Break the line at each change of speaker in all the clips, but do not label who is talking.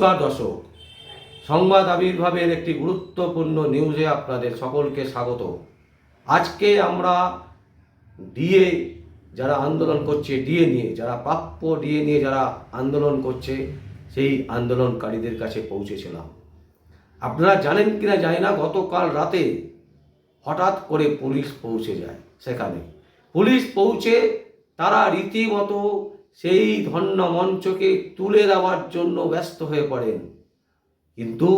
নমস্কার দর্শক। সংবাদ আবির্ভাবের একটি গুরুত্বপূর্ণ নিউজে আপনাদের সকলকে স্বাগত। আজকে আমরা ডিএ যারা আন্দোলন করছে, ডিএ নিয়ে, যারা প্রাপ্য ডিএ নিয়ে যারা আন্দোলন করছে, সেই আন্দোলনকারীদের কাছে পৌঁছেছিলাম। আপনারা জানেন কিনা জানি না, গতকাল রাতে হঠাৎ করে পুলিশ পৌঁছে যায় সেখানে। পুলিশ পৌঁছে তারা রীতিমতো সেই ধন্য মঞ্চকে তুলে দেওয়ার জন্য ব্যস্ত হয়ে পড়েন। কিন্তু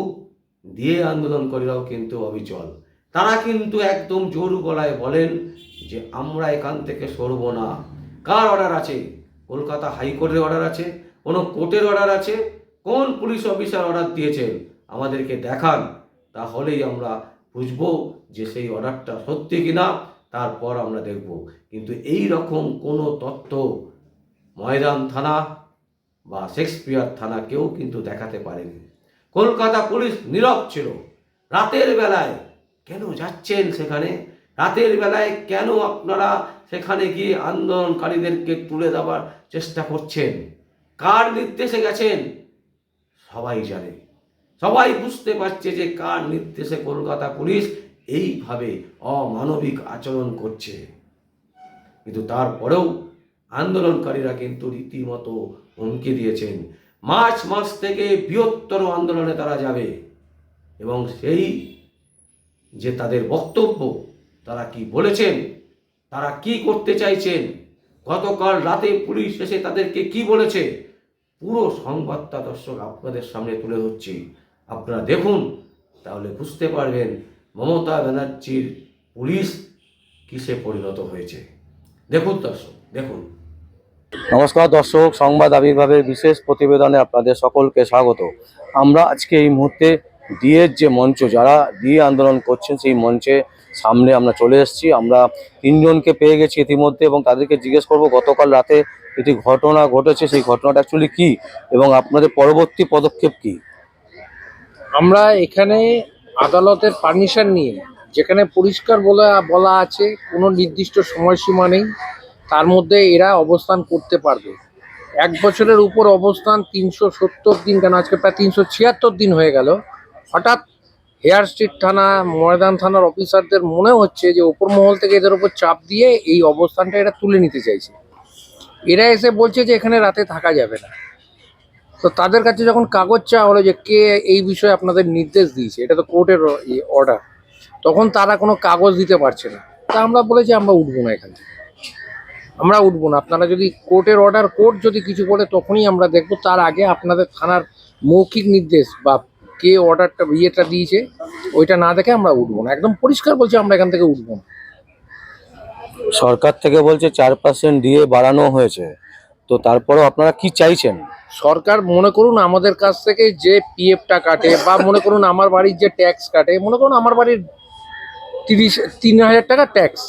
দিয়ে আন্দোলনকারীরাও কিন্তু অবিচল। তারা কিন্তু একদম জোর গলায় বলেন যে, আমরা এখান থেকে সরব না। কার অর্ডার আছে? কলকাতা হাইকোর্টের অর্ডার আছে? কোনো কোর্টের অর্ডার আছে? কোন পুলিশ অফিসার অর্ডার দিয়েছেন? আমাদেরকে দেখান। তাহলেই আমরা বুঝব যে সেই অর্ডারটা সত্যি কিনা, তারপর আমরা দেখব। কিন্তু এই রকম কোনো তথ্য ময়দান থানা বা শেক্সপিয়ার থানা কেউ কিন্তু দেখাতে পারেনি। কলকাতা পুলিশ নীরব ছিল। রাতের বেলায় কেন যাচ্ছেন সেখানে? রাতের বেলায় কেন আপনারা সেখানে গিয়ে আন্দোলনকারীদেরকে তুলে দেওয়ার চেষ্টা করছেন? কার নির্দেশে গেছেন? সবাই জানে। সবাই বুঝতে পারছে যে কার নির্দেশে কলকাতা পুলিশ এইভাবে অমানবিক আচরণ করছে। কিন্তু তারপরেও আন্দোলনকারীরা কিন্তু রীতিমতো হুমকি দিয়েছেন। মার্চ মাস থেকে বৃহত্তর আন্দোলনে তারা যাবে এবং সেই যে তাদের বক্তব্য, তারা কি বলেছেন, তারা কি করতে চাইছেন, গতকাল রাতে পুলিশ এসে তাদেরকে কি বলেছে, পুরো সংবাদটা দর্শক আপনাদের সামনে তুলে ধরছি। আপনারা দেখুন, তাহলে বুঝতে পারবেন মমতা ব্যানার্জির পুলিশ কিসে পরিণত হয়েছে। দেখুন দর্শক, দেখুন। নমস্কার দর্শক, সংবাদ আবির্ভাবের বিশেষ প্রতিবেদনে আপনাদের সকলকে স্বাগত। আমরা আজকে এই মুহূর্তে ডিএর যে মঞ্চ, যারা ডিএ আন্দোলন করছেন সেই মঞ্চে সামনে আমরা চলে এসেছি। আমরা তিনজনকে পেয়ে গেছি ইতিমধ্যে এবং তাদেরকে জিজ্ঞেস করব, গতকাল রাতে একটি ঘটনা ঘটেছে, সেই ঘটনাটা অ্যাকচুয়ালি কি এবং আপনাদের পরবর্তী পদক্ষেপ কি?
আমরা এখানে আদালতের পারমিশন নিয়ে, যেখানে পরিষ্কার বলা বলা আছে, কোনো নির্দিষ্ট সময়সীমা নেই। মধ্যে এরা অবস্থান করতে পারবে। এক বছরের উপর অবস্থান তিনশো সত্তর দিন, কেন আজকে প্রায় তিনশো ছিয়াত্তর দিন হয়ে গেল। হঠাৎ হেয়ার স্ট্রিট থানা, ময়দান থানার অফিসারদের মনে হচ্ছে যে ওপর মহল থেকে এদের উপর চাপ দিয়ে এই অবস্থানটা এরা তুলে নিতে চাইছে। এরা এসে বলছে যে এখানে রাতে থাকা যাবে না। তো তাদের কাছে যখন কাগজ চাওয়া হলো যে কে এই বিষয়ে আপনাদের নির্দেশ দিয়েছে, এটা তো কোর্টের অর্ডার তখন তারা কোনো কাগজ দিতে পারছে না। তা আমরা বলেছি, আমরা উঠবো না এখান থেকে। আমরা উঠবো না। আপনারা যদি কোর্টের অর্ডার কোর্ট যদি কিছু বলে তখনই আমরা দেখব। তার আগে আপনাদের থানার মৌখিক নির্দেশ বা কে অর্ডারটা ইয়েটা দিয়েছে ওইটা না দেখে আমরা উঠবো না। একদম পরিষ্কার বলছি আমরা এখান থেকে উঠবো না।
সরকার থেকে বলছে চার পার্সেন্ট ডিএ বাড়ানো হয়েছে। তো তারপরেও আপনারা কি চাইছেন?
সরকার মনে করুন আমাদের কাছ থেকে যে পিএফটা কাটে বা মনে করুন আমার বাড়ির যে ট্যাক্স কাটে মনে করুন আমার বাড়ির তিরিশ তিন হাজার টাকা ট্যাক্স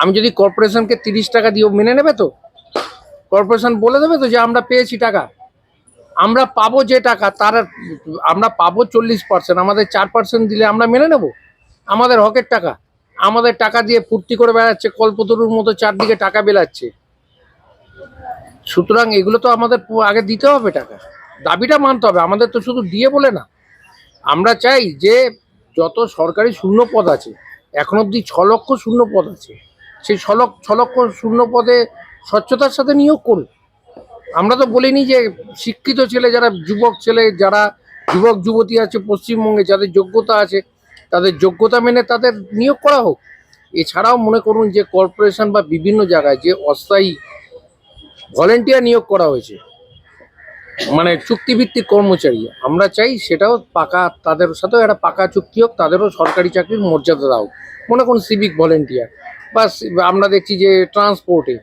আমি যদি কর্পোরেশনকে তিরিশ টাকা দিও মেনে নেবে তো? কর্পোরেশন বলে দেবে তো যে আমরা পেয়েছি টাকা। আমরা পাবো যে টাকা, তার আমরা পাবো চল্লিশ পার্সেন্ট আমাদের চার পার্সেন্ট দিলে আমরা মেনে নেব? আমাদের হকের টাকা। আমাদের টাকা দিয়ে ফুর্তি করে বেড়াচ্ছে, কল্পতরুর মতো চারদিকে টাকা বেলাচ্ছে। সুতরাং এগুলো তো আমাদের আগে দিতে হবে টাকা। দাবিটা মানতে হবে, আমাদের তো শুধু দিয়ে বলে না। আমরা চাই যে যত সরকারি শূন্য পদ আছে, এখন অবধি ছ লক্ষ শূন্য পদ আছে। সেই ছ লক্ষ শূন্য পদে স্বচ্ছতার সাথে নিয়োগ করুন। আমরা তো বলিনি যে শিক্ষিত ছেলে যারা, যুবক ছেলে যারা, যুবক যুবতী আছে, পশ্চিমবঙ্গে যাদের যোগ্যতা আছে, তাদের যোগ্যতা মেনে তাদের নিয়োগ করা হোক। এছাড়াও মনে করুন যে কর্পোরেশন বা বিভিন্ন জায়গায় যে অস্থায়ী ভলেন্টিয়ার নিয়োগ করা হয়েছে মানে চুক্তিভিত্তিক কর্মচারী, আমরা চাই সেটাও পাকা, তাদের সাথেও একটা পাকা চুক্তি হোক, তাদেরও সরকারি চাকরির মর্যাদা দাও মনে করুন সিভিক ভলেন্টিয়ার বা আমরা দেখছি যে ট্রান্সপোর্টে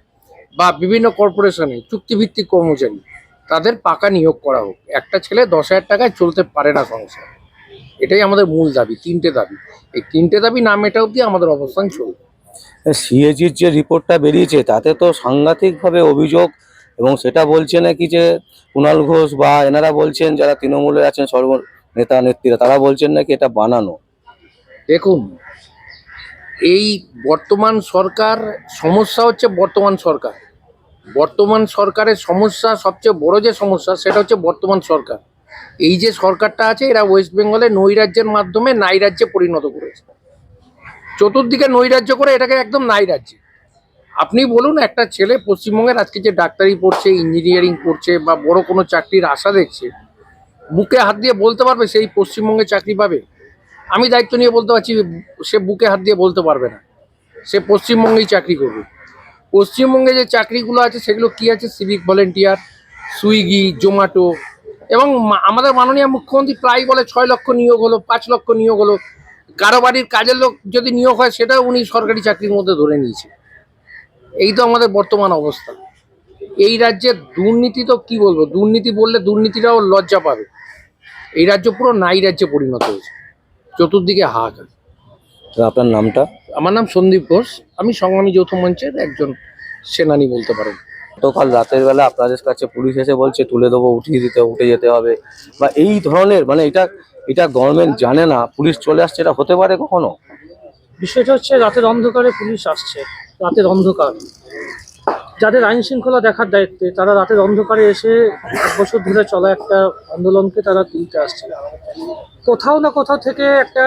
বা বিভিন্ন কর্পোরেশনে চুক্তিভিত্তিক কর্মচারী তাদের পাকা নিয়োগ করা হোক। একটা ছেলে দশ হাজার টাকায় চলতে পারে না সংসার। এটাই আমাদের মূল দাবি তিনটে দাবি। এই তিনটে দাবি না মেটা অবধি আমাদের অবস্থান চলবে।
সিএজির যে রিপোর্টটা বেরিয়েছে তাতে তো সাংঘাতিকভাবে অভিযোগ এবং সেটা বলছে নাকি যে কুণাল ঘোষ বা এনারা বলছেন যারা তৃণমূলে আছেন সর্ব নেতা নেত্রীরা তারা বলছেন নাকি এটা বানানো।
দেখুন এই বর্তমান সরকার, সমস্যা হচ্ছে বর্তমান সরকার। বর্তমান সরকারের সমস্যা, সবচেয়ে বড় যে সমস্যা, সেটা হচ্ছে বর্তমান সরকার। এই যে সরকারটা আছে, এরা ওয়েস্ট বেঙ্গলে নৈরাজ্যের মাধ্যমে নাইরাজ্যে পরিণত করেছে। চতুর্দিকে নৈরাজ্য করে এটাকে একদম নাইরাজ্যে আপনি বলুন, একটা ছেলে পশ্চিমবঙ্গের আজকে যে ডাক্তারি পড়ছে ইঞ্জিনিয়ারিং পড়ছে, বা বড় কোনো চাকরির আশা দেখছে বুকে হাত দিয়ে বলতে পারবে সেই পশ্চিমবঙ্গে চাকরি পাবে? আমি দায়িত্ব নিয়ে বলতে পারছি, সে বুকে হাত দিয়ে বলতে পারবে না। সে পশ্চিমবঙ্গেই চাকরি করবে। পশ্চিমবঙ্গে যে চাকরিগুলো আছে, সেগুলো কি আছে? সিভিক ভলেন্টিয়ার সুইগি, জোম্যাটো এবং আমাদের মাননীয় মুখ্যমন্ত্রী প্রায় বলে ছয় লক্ষ নিয়োগ হলো, পাঁচ লক্ষ নিয়োগ হলো। কারও বাড়ির কাজের লোক যদি নিয়োগ হয়, সেটাও উনি সরকারি চাকরির মধ্যে ধরে নিয়েছে। এই তো আমাদের বর্তমান অবস্থা। এই রাজ্যে দুর্নীতি তো কি বলব? দুর্নীতি বললে দুর্নীতিটাও লজ্জা পাবে। এই রাজ্য পুরো নাই রাজ্যে পরিণত হয়েছে। চতুর্দিকে হাহাকার।
আপনার নামটা?
আমার নাম সন্দীপ ঘোষ। আমি সংগ্রামী যৌথ মঞ্চের একজন সেনানি বলতে পারেন।
গতকাল রাতের বেলা আপনাদের কাছে পুলিশ এসে বলছে তুলে দেবো উঠিয়ে দিতে উঠে যেতে হবে। বা এই ধরনের মানে এটা এটা গভর্নমেন্ট জানে না পুলিশ চলে আসছে এটা হতে পারে কখনো?
বিষয়টা হচ্ছে রাতের অন্ধকারে পুলিশ আসছে। রাতের অন্ধকার। যাদের আইন শৃঙ্খলা দেখার দায়িত্বে, তারা রাতের অন্ধকারে এসে এক বছর ধরে চলা একটা আন্দোলনকে তারা তুলতে আসছে। কোথাও না কোথাও থেকে একটা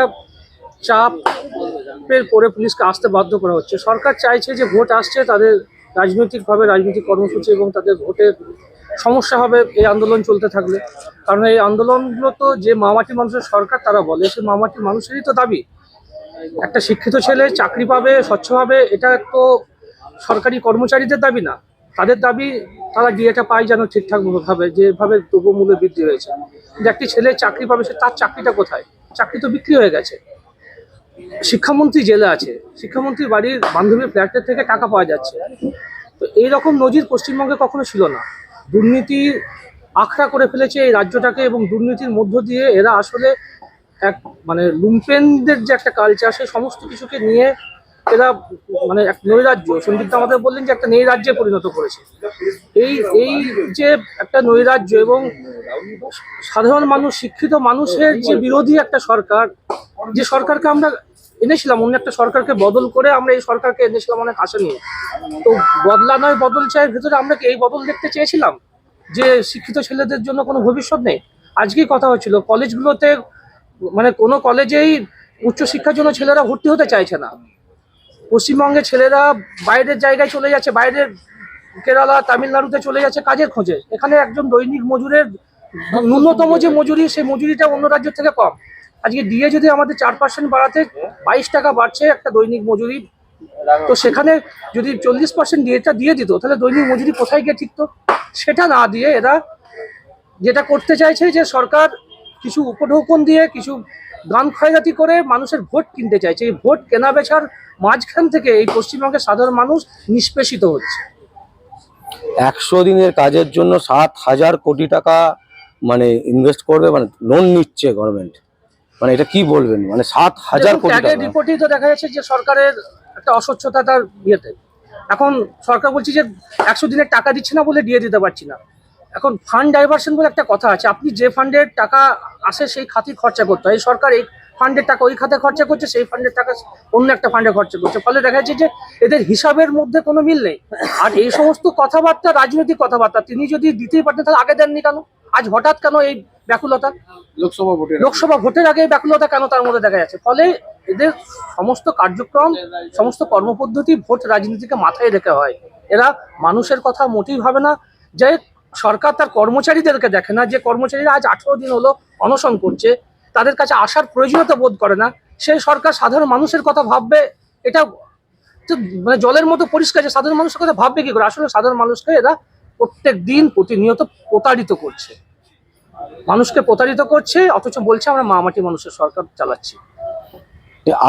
চাপের পরে পুলিশকে আসতে বাধ্য করা হচ্ছে। সরকার চাইছে যে ভোট আসছে, তাদের রাজনৈতিকভাবে রাজনৈতিক কর্মসূচি এবং তাদের ভোটের সমস্যা হবে, এই আন্দোলন চলতে থাকলে। কারণ এই আন্দোলনগুলো তো যে মামাটি মানুষের সরকার, তারা বলে, সে মামাটি মানুষেরই তো দাবি। একটা শিক্ষিত ছেলে চাকরি পাবে স্বচ্ছভাবে এটা তো সরকারি কর্মচারীদের দাবি না। তাদের দাবি তারা ডিএটা পায় যেন ঠিকঠাক ভাবে যেভাবে দ্রব্যমূল্য বৃদ্ধি হয়েছে। যে একটি ছেলে চাকরি পাবে, সে তার চাকরিটা কোথায়? চাকরি তো বিক্রি হয়ে গেছে। শিক্ষামন্ত্রী জেলে আছে। শিক্ষামন্ত্রীর বাড়ির বান্ধবীর ফ্ল্যাটের থেকে টাকা পাওয়া যাচ্ছে। তো এই রকম নজির পশ্চিমবঙ্গে কখনো ছিল না। দুর্নীতি আখড়া করে ফেলেছে এই রাজ্যটাকে এবং দুর্নীতির মধ্য দিয়ে এরা আসলে এক মানে লুম্পেনদের যে একটা কালচার সেই সমস্ত কিছুকে নিয়ে এরা মানে এক নৈরাজ্য। সন্দীপ আমাদের বললেন যে একটা নৈরাজ্যে পরিণত করেছে। এই এই যে একটা নৈরাজ্য এবং সাধারণ মানুষ, শিক্ষিত মানুষের যে বিরোধী একটা সরকার, যে সরকারকে আমরা এনেছিলাম, অন্য একটা সরকারকে বদল করে আমরা এই সরকারকে এনেছিলাম অনেক আশা নিয়ে। তো বদলা নয়, বদল চাই ভেতরে আমরা কি এই বদল দেখতে চেয়েছিলাম? যে শিক্ষিত ছেলেদের জন্য কোনো ভবিষ্যৎ নেই? আজকেই কথা হচ্ছিল কলেজগুলোতে মানে কোনো কলেজেই উচ্চশিক্ষার জন্য ছেলেরা ভর্তি হতে চাইছে না। পশ্চিমবঙ্গে ছেলেরা বাইরের জায়গায় চলে যাচ্ছে, বাইরের কেরালা, তামিলনাড়ুতে চলে যাচ্ছে কাজের খোঁজে। এখানে একজন দৈনিক মজুরের ন্যূনতম যে মজুরি, সেই মজুরিটা অন্য রাজ্যের থেকে কম। আজকে ডিএ যদি আমাদের চার পার্সেন্ট বাড়াতে বাইশ টাকা বাড়ছে একটা দৈনিক মজুরি, তো সেখানে যদি চল্লিশ পার্সেন্ট ডিএটা দিয়ে দিত, তাহলে দৈনিক মজুরি কোথায় গিয়ে ঠিক তো সেটা না দিয়ে এরা যেটা করতে চাইছে যে সরকার কিছু উপঢৌকন দিয়ে, কিছু গান খয়রাতি করে মানুষের ভোট কিনতে চাইছে। এই ভোট কেনা বেচার মাঝখান থেকে এই পশ্চিমবঙ্গের সাধারণ মানুষ নিষ্পেষিত হচ্ছে।
একশো দিনের কাজের জন্য সাত হাজার কোটি টাকা মানে ইনভেস্ট করবে মানে লোন নিচ্ছে গভর্নমেন্ট মানে এটা কি বলবেন? মানে সাত হাজার কোটি টাকা।
রিপোর্টেই তো দেখা যাচ্ছে যে সরকারের একটা অস্বচ্ছতা তার ইয়েতে। এখন সরকার বলছে যে একশো দিনের টাকা দিচ্ছে না বলে দিয়ে দিতে পারছি না। এখন ফান্ড ডাইভার্সন বলে একটা কথা আছে। আপনি যে ফান্ডের টাকা আসে সেই খাতে খরচা করতে হয়। সরকার এই ফান্ডের টাকা ওই খাতে খরচা করছে সেই ফান্ডের টাকা অন্য একটা ফান্ডে খরচা করছে। ফলে দেখা যাচ্ছে যে এদের হিসাবের মধ্যে কোনো মিল নেই। আর এই সমস্ত কথাবার্তা রাজনৈতিক কথাবার্তা তিনি যদি দিতেই পারতেন তাহলে আগে দেননি কেন? আজ হঠাৎ কেন এই ব্যাকুলতা?
লোকসভা ভোটের
লোকসভা ভোটের আগে এই ব্যাকুলতা কেন তার মধ্যে দেখা যাচ্ছে? ফলে এদের সমস্ত কার্যক্রম সমস্ত কর্মপদ্ধতি ভোট রাজনীতিকে মাথায় রেখে হয়। এরা মানুষের কথা মোটেই ভাবে না। যে সরকার তার কর্মচারীদেরকে দেখে না যে কর্মচারীরা আজ আঠেরো দিন হলো অনশন করছে তাদের কাছে আসার প্রয়োজনীয়তা বোধ করে না। সেই সরকার সাধারণ মানুষের কথা ভাববে এটা মানে জলের মতো পরিষ্কার যে সাধারণ মানুষের কথা ভাববে কি করে? আসলে সাধারণ মানুষকে এরা প্রত্যেক দিন প্রতিনিয়ত প্রতারিত করছে। মানুষকে প্রতারিত করছে অথচ বলছে আমরা মামাটি মানুষের সরকার চালাচ্ছি।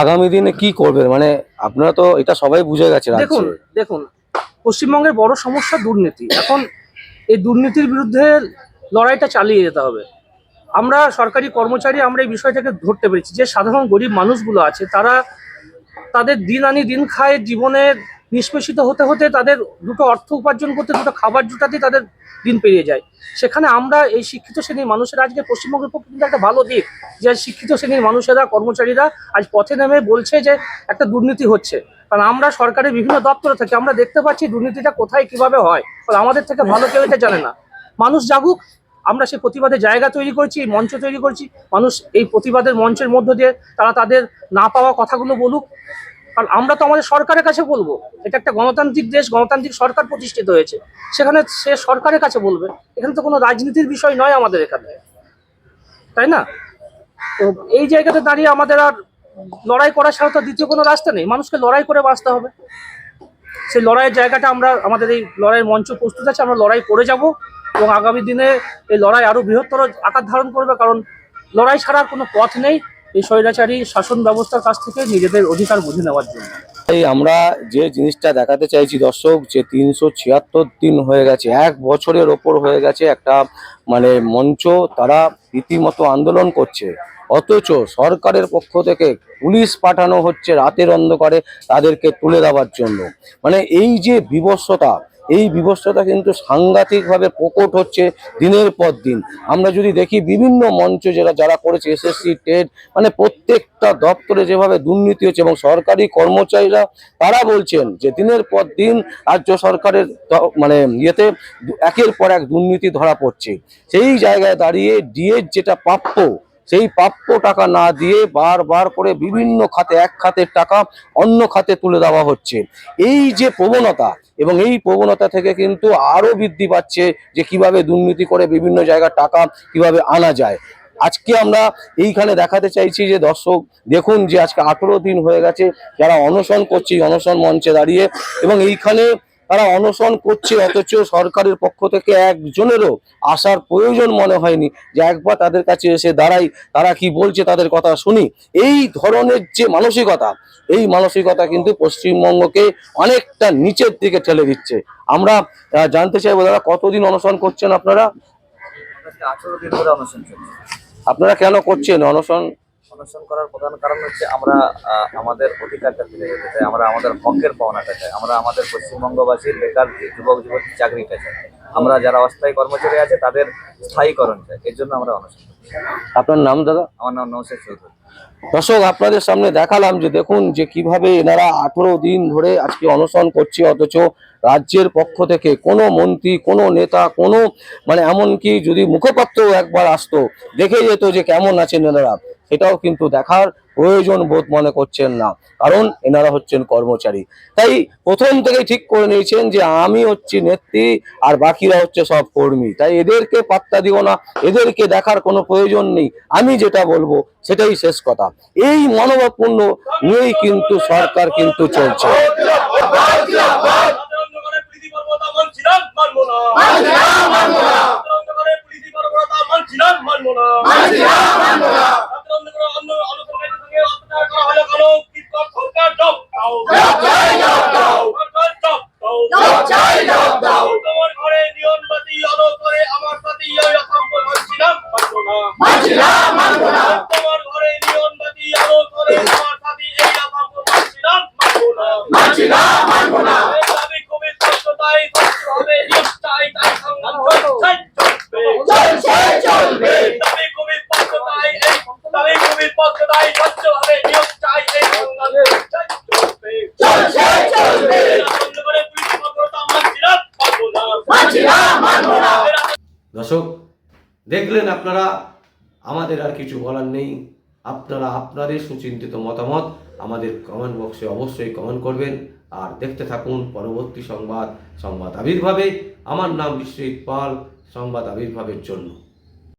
আগামী দিনে কি করবেন মানে আপনারা তো এটা সবাই বুঝে গেছে
দেখুন দেখুন পশ্চিমবঙ্গের বড় সমস্যা দুর্নীতি। এখন এই দুর্নীতির বিরুদ্ধে লড়াইটা চালিয়ে যেতে হবে। আমরা সরকারি কর্মচারী, আমরা এই বিষয়টাকে ধরতে পেরেছি। যে সাধারণ গরিব মানুষগুলো আছে, তারা তাদের দিন আনি দিন খায়, জীবনে নিষ্পেষিত হতে হতে তাদের দুটো অর্থ উপার্জন করতে, দুটো খাবার জুটাতেই তাদের দিন পেরিয়ে যায়। সেখানে আমরা এই শিক্ষিত শ্রেণির মানুষেরা আজকে পশ্চিমবঙ্গের পক্ষে কিন্তু একটা ভালো দিক, যে শিক্ষিত শ্রেণির মানুষেরা, কর্মচারীরা আজ পথে নেমে বলছে যে একটা দুর্নীতি হচ্ছে। কারণ আমরা সরকারের বিভিন্ন দপ্তরে থাকি, আমরা দেখতে পাচ্ছি দুর্নীতিটা কোথায়, কীভাবে হয়। আমাদের থেকে ভালো কেউ এটা জানে না। মানুষ জাগুক আমরা সেই প্রতিবাদের জায়গা তৈরি করছি মঞ্চ তৈরি করছি। মানুষ এই প্রতিবাদের মঞ্চের মধ্য দিয়ে তারা তাদের না পাওয়া কথাগুলো বলুক। কারণ আমরা তো আমাদের সরকারের কাছে বলব। এটা একটা গণতান্ত্রিক দেশ, গণতান্ত্রিক সরকার প্রতিষ্ঠিত হয়েছে। সেখানে সে সরকারের কাছে বলবে। এখানে তো কোনো রাজনীতির বিষয় নয় আমাদের এখানে। তাই না? তো এই জায়গাতে দাঁড়িয়ে আমাদের আর লড়াই করা ছাড়া তো দ্বিতীয় কোনো রাস্তা নেই। মানুষকে লড়াই করে বাঁচতে হবে। সেই লড়াইয়ের জায়গাটা আমরা, আমাদের এই লড়াইয়ের মঞ্চ প্রস্তুত আছে, আমরা লড়াই করে যাব এবং আগামী দিনে এই লড়াই আরও বৃহত্তর আকার ধারণ করবে, কারণ লড়াই ছাড়ার কোনো পথ নেই এই স্বৈরাচারী শাসন ব্যবস্থার কাছ থেকে নিজেদের অধিকার বুঝে নেওয়ার জন্য।
এই আমরা যে জিনিসটা দেখাতে চাইছি দর্শক, যে তিনশো ছিয়াত্তর দিন হয়ে গেছে, এক বছরের ওপর হয়ে গেছে একটা মানে মঞ্চ তারা রীতিমতো আন্দোলন করছে। অথচ সরকারের পক্ষ থেকে পুলিশ পাঠানো হচ্ছে রাতের অন্ধকারে তাদেরকে তুলে দেওয়ার জন্য। মানে এই যে বিবস্বতা এই বিবস্বতা কিন্তু সাংঘাতিকভাবে প্রকট হচ্ছে দিনের পর দিন। আমরা যদি দেখি বিভিন্ন মঞ্চ যারা যারা করেছে, এসএসসি, টেট মানে প্রত্যেকটা দপ্তরে যেভাবে দুর্নীতি হচ্ছে এবং সরকারি কর্মচারীরা, তারা বলছেন যে দিনের পর দিন রাজ্য সরকারের মানে ইয়েতে একের পর এক দুর্নীতি ধরা পড়ছে। সেই জায়গায় দাঁড়িয়ে ডিএর যেটা প্রাপ্য সেই প্রাপ্য টাকা না দিয়ে বারবার করে বিভিন্ন খাতে এক খাতের টাকা অন্য খাতে তুলে দেওয়া হচ্ছে। এই যে প্রবণতা এবং এই প্রবণতা থেকে কিন্তু আরও বৃদ্ধি পাচ্ছে যে কীভাবে দুর্নীতি করে বিভিন্ন জায়গার টাকা কীভাবে আনা যায়। আজকে আমরা এইখানে দেখাতে চাইছি যে দর্শক, দেখুন যে আজকে আঠেরো দিন হয়ে গেছে, যারা অনশন করছে অনশন মঞ্চে দাঁড়িয়ে এবং এইখানে তারা অনশন করছে অথচ সরকারের পক্ষ থেকে একজনেরও আসার প্রয়োজন মনে হয়নি যে একবার তাদের কাছে এসে দাঁড়াই তারা কি বলছে তাদের কথা শুনি। এই ধরনের যে মানসিকতা এই মানসিকতা কিন্তু পশ্চিমবঙ্গকে অনেকটা নিচের দিকে ঠেলে দিচ্ছে। আমরা জানতে চাইব দাদা কতদিন অনশন করছেন আপনারা? আপনারা কেন করছেন অনশন?
অনশন করার প্রধান কারণ হচ্ছে আমরা আমাদের অধিকারটা ফিরে পেতে চাই আমরা আমাদের হকের পাওনাটা চাই আমরা আমাদের পশ্চিমবঙ্গবাসীর বেকার যুবক যুবতী চাকরিটা চাই। আমরা যারা অস্থায়ী কর্মচারী আছে তাদের স্থায়ীকরণ চাই এর জন্য আমরা অনশন করছি।
আপনার নাম দাদা?
আমার নাম নৌসেদ চৌধুরী।
দর্শক আপনাদের সামনে দেখালাম যে দেখুন যে কীভাবে এনারা আঠেরো দিন ধরে আজকে অনশন করছে অথচ রাজ্যের পক্ষ থেকে কোনো মন্ত্রী কোনো নেতা কোনো মানে এমনকি যদি মুখপাত্র একবার আসতো দেখে যেত যে কেমন আছেন এনারা। সেটাও কিন্তু দেখার প্রয়োজন বোধ মনে করছেন না। কারণ এনারা হচ্ছেন কর্মচারী। তাই প্রথম থেকেই ঠিক করে নিয়েছেন যে আমি হচ্ছি নেত্রী আর বাকিরা হচ্ছে সব কর্মী। তাই এদেরকে পাত্তা দিব না, এদেরকে দেখার কোনো প্রয়োজন নেই। আমি যেটা বলব, সেটাই শেষ কথা। এই মনোভাবপূর্ণ নিয়েই কিন্তু সরকার কিন্তু চলছে।
মানবো না। মানবো না। মানবো না। অন্ধকারে স্পষ্টতাই করতে হবে এই সংগ্রাম চলছে চলবে। চলবে। বন্ধ করে পুলিশ ভদ্রতা মানছিলাম পাবো না। মানছিলাম মানবো না।
দর্শক দেখলেন আপনারা আমাদের আর কিছু বলার নেই। আপনারা আপনাদের সুচিন্তিত মতামত আমাদের কমেন্ট বক্সে অবশ্যই কমেন্ট করবেন। আর দেখতে থাকুন পরবর্তী সংবাদ সংবাদ আবির্ভাবে। আমার নাম বিশ্বজিৎ পাল সংবাদ আবির্ভাবের জন্য।